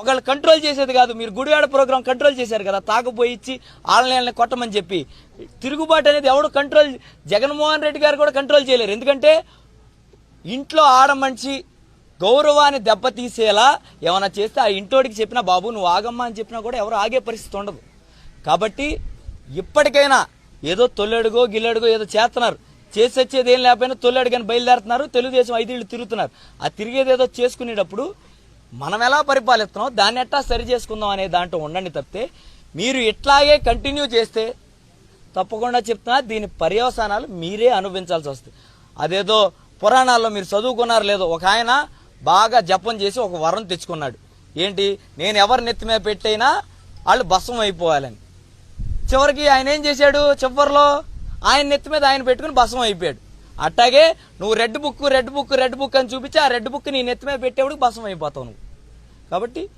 ఒకళ్ళు కంట్రోల్ చేసేది కాదు. మీరు గుడివాడ ప్రోగ్రాం కంట్రోల్ చేశారు కదా తాకపోయి ఇచ్చి ఆన్లైన్లో కొట్టమని చెప్పి. తిరుగుబాటు అనేది ఎవడు కంట్రోల్ జగన్మోహన్ రెడ్డి గారు కూడా కంట్రోల్ చేయలేరు. ఎందుకంటే ఇంట్లో ఆడ మనిషి గౌరవాన్ని దెబ్బతీసేలా ఏమైనా చేస్తే ఆ ఇంటోడికి చెప్పినా బాబు నువ్వు ఆగమ్మా అని చెప్పినా కూడా ఎవరు ఆగే పరిస్థితి ఉండదు. కాబట్టి ఇప్పటికైనా ఏదో తొల్లెడుగో గిల్లడుగో ఏదో చేస్తున్నారు. చేసి వచ్చేది ఏం లేకపోయినా తొల్లడుగని బయలుదేరుతున్నారు. తెలుగుదేశం ఐదేళ్ళు తిరుగుతున్నారు. ఆ తిరిగేది ఏదో చేసుకునేటప్పుడు మనం ఎలా పరిపాలిస్తున్నాం దాన్ని ఎట్టా సరి చేసుకుందాం అనే దాంట్లో ఉండండి తప్పితే మీరు ఇట్లాగే కంటిన్యూ చేస్తే తప్పకుండా చెప్తున్నా దీని పర్యవసానాలు మీరే అనుభవించాల్సి వస్తుంది. అదేదో పురాణాల్లో మీరు చదువుకున్నారు లేదో ఒక ఆయన బాగా జపం చేసి ఒక వరం తెచ్చుకున్నాడు. ఏంటి? నేను ఎవరి నెత్తి మీద పెట్టైనా వాళ్ళు భస్మం అయిపోవాలని. చివరికి ఆయన ఏం చేశాడు? చివరిలో ఆయన నెత్తి మీద ఆయన పెట్టుకుని భస్మం అయిపోయాడు. అట్టాగే నువ్వు red book red book red book అని చూపించి ఆ రెడ్ బుక్ నీ నెత్తిమే పెట్టేవాడికి భసం అయిపోతావు నువ్వు. కాబట్టి